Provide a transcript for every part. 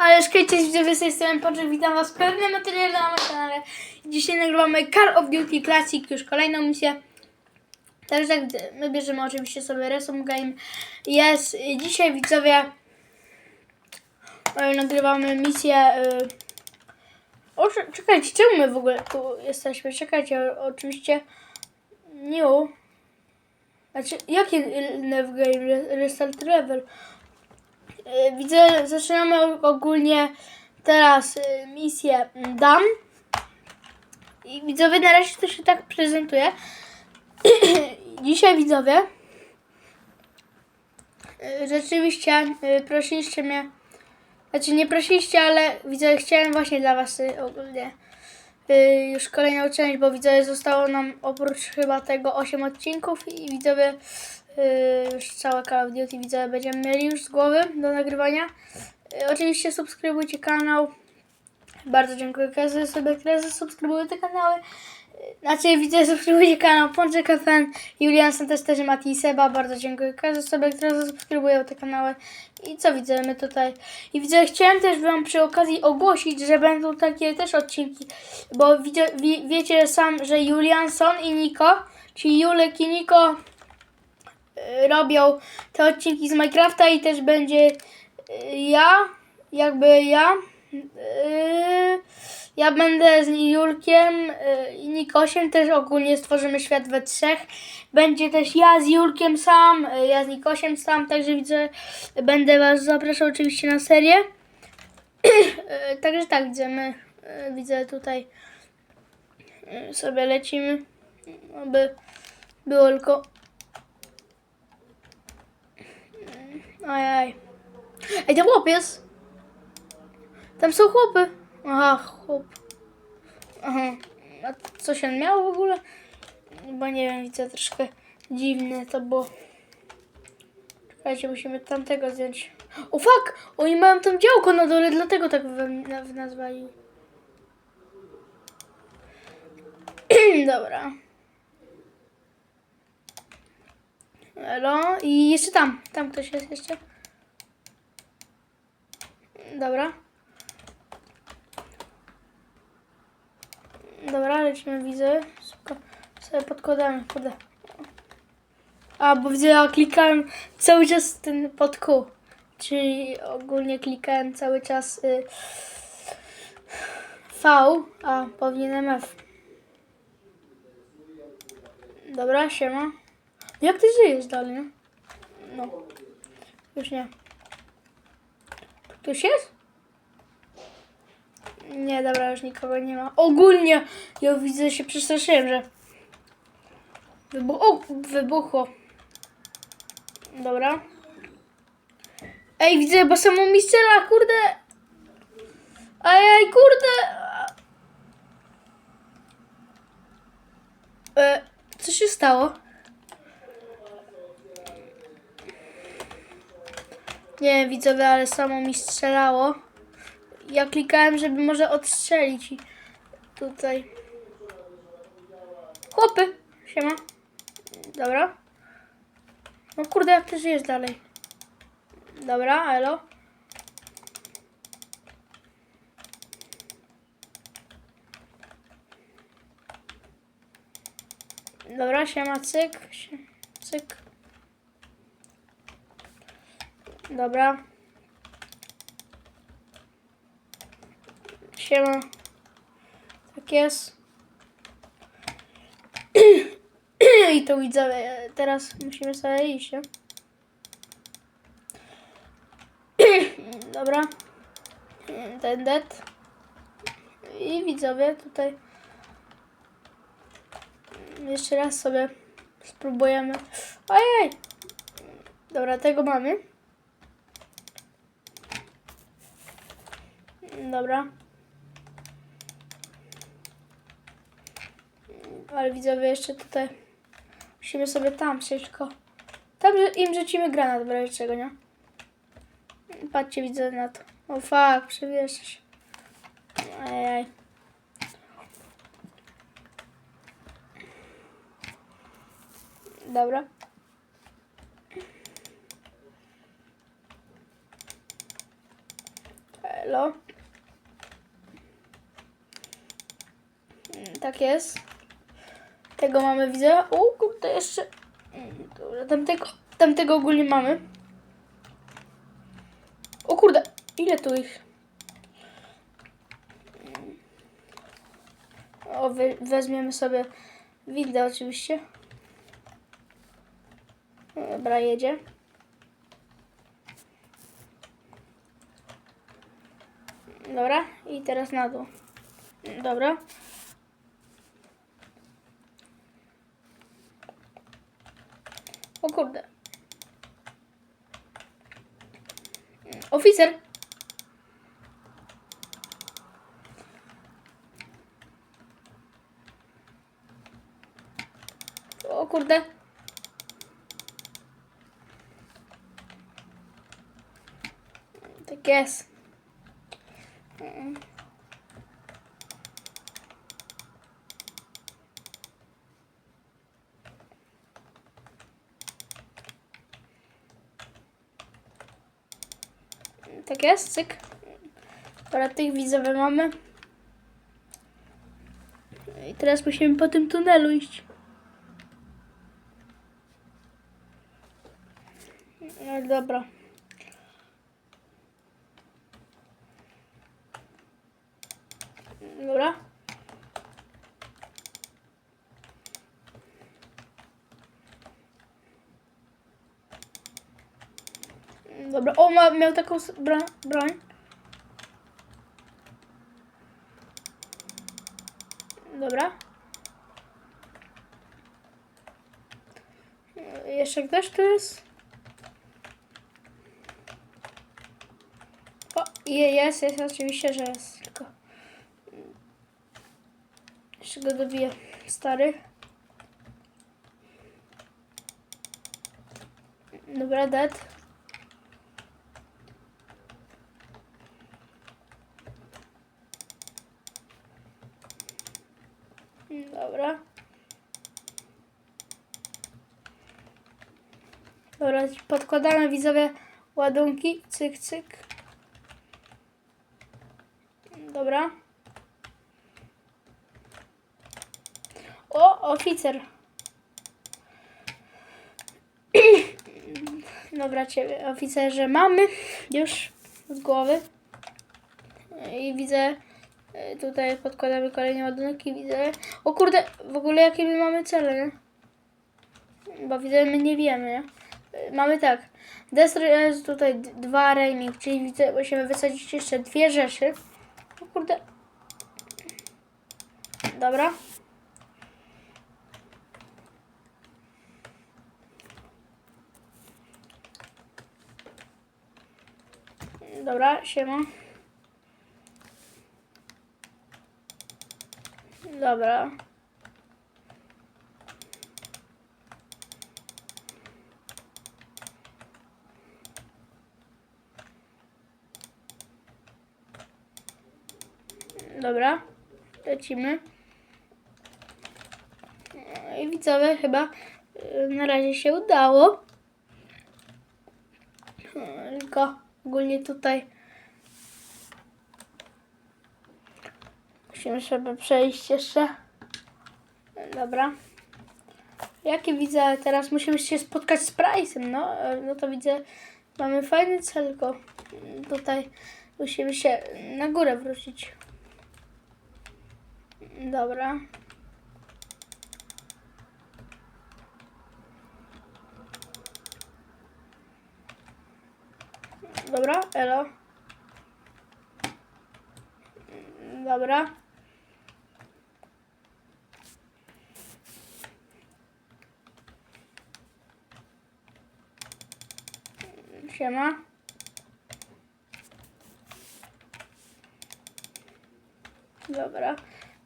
Ale szkajcie widzowie z tej strony witam was w pewnym materiale na moim kanale. Dzisiaj nagrywamy Call of Duty Classic, już kolejną misję. Także tak, my bierzemy oczywiście sobie Resume Game. Jest, dzisiaj widzowie y, nagrywamy misję... Y, o, cze- czekajcie, czemu my w ogóle tu jesteśmy? Czekajcie, oczywiście new. Znaczy, jakie y, Nev Game? Re- Restart Level. Y, Widzę, zaczynamy ogólnie teraz y, misję Dam. I widzowie, na razie to się tak prezentuje. Dzisiaj widzowie, y, rzeczywiście prosiliście mnie, znaczy nie prosiliście, ale widzowie, chciałem właśnie dla was ogólnie już kolejną część, bo widzowie zostało nam oprócz chyba tego 8 odcinków i widzowie już całe Call of Duty widzowie będziemy mieli już z głowy do nagrywania. Y, oczywiście subskrybujcie kanał. Bardzo dziękuję każdej osobie, która zasubskrybuje te kanały. Y, Znaczy widzę, subskrybujcie kanał Pączek FN, Julian Santos też Mati i Seba. Bardzo dziękuję każdej osobie, która zasubskrybuje te kanały. I co widzę, my tutaj. I widzę, chciałem też wam przy okazji ogłosić, że będą takie też odcinki. Bo widzę, wie, wiecie sam, że Julianson i Niko, czyli Julek i Niko y, robią te odcinki z Minecrafta i też będzie y, ja, jakby ja. y, Ja będę z Julkiem y, i Nikosiem też ogólnie stworzymy świat we trzech. Będzie też ja z Julkiem sam, y, ja z Nikosiem sam, także widzę, będę was zapraszał oczywiście na serię. Y, Także tak widzę, my y, widzę tutaj y, sobie lecimy, aby było tylko Ajaj. Ej, tam chłop jest. Tam są chłopy. Aha, chłop. Aha. A coś on miał w ogóle? Bo nie wiem, widzę troszkę dziwne to było. Czekajcie, musimy tamtego zdjąć. O fuck! Oni mają tam działko na dole, dlatego tak w, w nazwali. Dobra. Elo. I jeszcze tam. Tam ktoś jest jeszcze. Dobra. Dobra, lecimy, widzę. Szybko sobie podkładamy, kurde. A, bo widzę, ja klikałem cały czas ten pod Q. Czyli ogólnie klikałem cały czas y, V, a powinienem F. Dobra, siema. Jak ty żyjesz dalej? No. Już nie. Tu Ktoś jest? Nie, dobra, już nikogo nie ma. Ogólnie, ja widzę, się przestraszyłem, że wybuch o, wybuchło. Dobra. Ej, widzę, bo samą mi strzela, kurde. Ej, kurde. E, co się stało? Nie widzowie, ale samo mi strzelało. Ja klikałem, żeby może odstrzelić i tutaj. Chłopy! Siema. Dobra. No kurde, jak ty żyjesz dalej? Dobra, elo. Dobra, siema, cyk. si- Cyk. Dobra. Siema. Tak jest. I to widzowie, teraz musimy sobie iść, nie? Dobra. Ten dead. I widzowie tutaj jeszcze raz sobie spróbujemy. Ojej! Dobra, tego mamy. Dobra. Ale widzowie jeszcze tutaj musimy sobie tam szybko. Tam że- im rzucimy granat w czego, nie? Patrzcie, widzę na to. O fuck, przewieszczę się. Ajaj. Dobra. Elo. Tak jest. Tego mamy, widzę. O, kurde, jeszcze. Mm, Dobra, tamtego, tamtego ogólnie mamy. O kurde, ile tu ich? O, we, weźmiemy sobie windę oczywiście. Dobra, jedzie. Dobra, i teraz na dół. Dobra. O kurde. Oficer. O kurde. Tak. Tak jest, cyk. Dobra, tych widzowie mamy. I teraz musimy po tym tunelu iść. No dobra. Dobra. Dobra, o, ma, miał taką broń. broń. Dobra. Jeszcze ktoś tu jest? O, je- jest, jest, oczywiście, że jest. Tylko jeszcze go dobiję. Stary. Dobra, dead. Dobra. Dobra, podkładamy widzowie ładunki. Cyk, cyk. Dobra. O, oficer. Dobra, ciebie, oficerze, mamy już z głowy. I widzę, tutaj podkładamy kolejny ładunek i widzę, o kurde, w ogóle jakie my mamy cele, nie? Bo widzę, my nie wiemy, nie? Mamy tak, Destro jest tutaj dwa raining, czyli widzę, musimy wysadzić jeszcze dwie rzeczy. O kurde. Dobra. Dobra, siema. Dobra. Dobra, lecimy. No I widzowie, chyba y, na razie się udało. Y, Tylko ogólnie tutaj musimy sobie przejść jeszcze. Dobra. Jakie widzę teraz? Musimy się spotkać z Price'em, no. No to widzę, mamy fajny cel, tylko tutaj musimy się na górę wrócić. Dobra. Dobra, elo. Dobra. Siema. Dobra.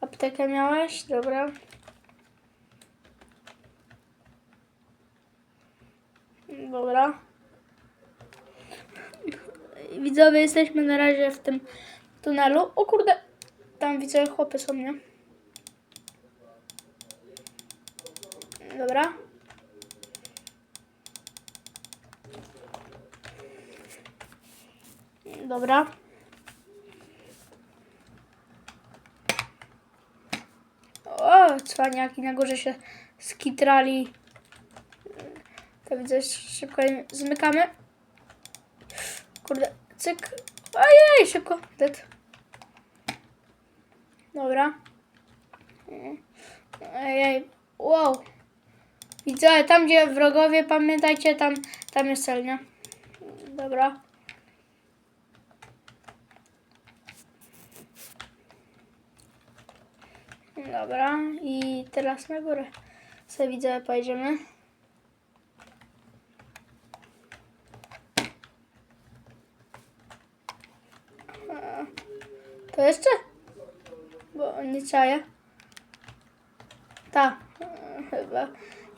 Aptekę miałeś? Dobra. Dobra. Widzowie, jesteśmy na razie w tym tunelu. O kurde, tam widzę chłopy są, nie? Dobra. Dobra. O, cwaniaki na górze się skitrali. To widzę, szybko zmykamy. Kurde, cyk. Ojej, szybko, dead. Dobra. Ojej, wow. Widzę, tam gdzie wrogowie, pamiętajcie, tam, tam jest celnia. Dobra. Dobra, i teraz na górę sobie widzę, pojedziemy. To jeszcze? Bo nie czaję. Ta, chyba.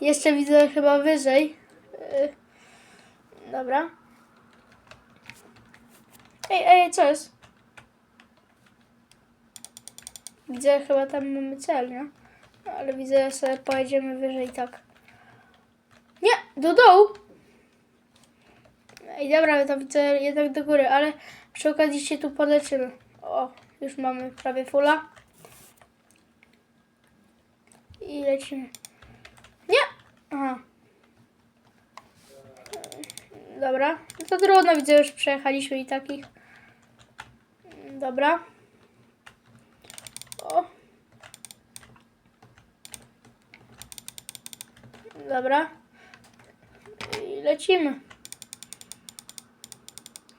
Jeszcze widzę chyba wyżej. E, Dobra. Ej, ej, co jest? Widzę, chyba tam mamy cel, nie? Ale widzę, że sobie pojedziemy wyżej, tak. Nie, do dołu. Ej, dobra, to widzę jednak do góry, ale przy okazji się tu poleczymy. O, już mamy prawie fulla. I lecimy. Nie! Aha. Dobra. No to trudno, widzę, już przejechaliśmy i takich. Dobra. Dobra. I lecimy.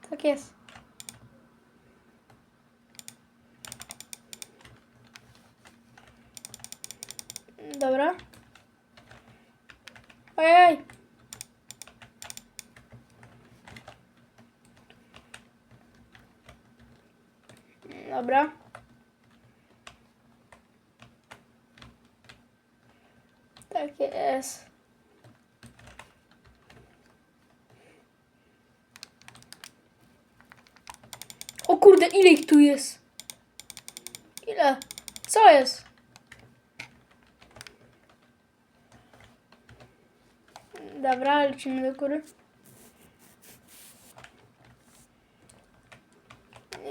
Tak jest. Dobra. Ojej. Dobra. Tak jest. Kurde, ile ich tu jest? Ile? Co jest? Dobra, lecimy do góry.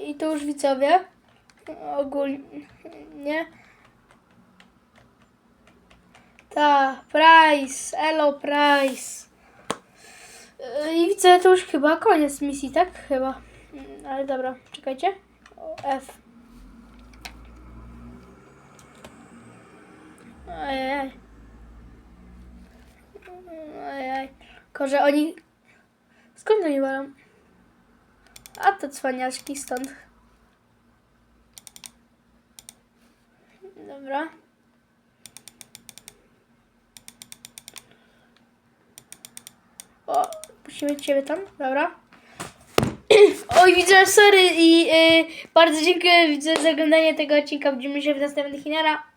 I to już widzowie. Ogólnie. Ta, Price, Elo Price. I widzę, to już chyba koniec misji, tak? Chyba. Mm, Ale dobra, czekajcie. O, F. Ojej. Ojej. Że oni... Skąd oni walą? A to cwaniaczki stąd. Dobra. O, musimy ciebie tam, dobra. Oj, widzę, sorry i y, bardzo dziękuję za oglądanie tego odcinka. Widzimy się w następnych Chinara.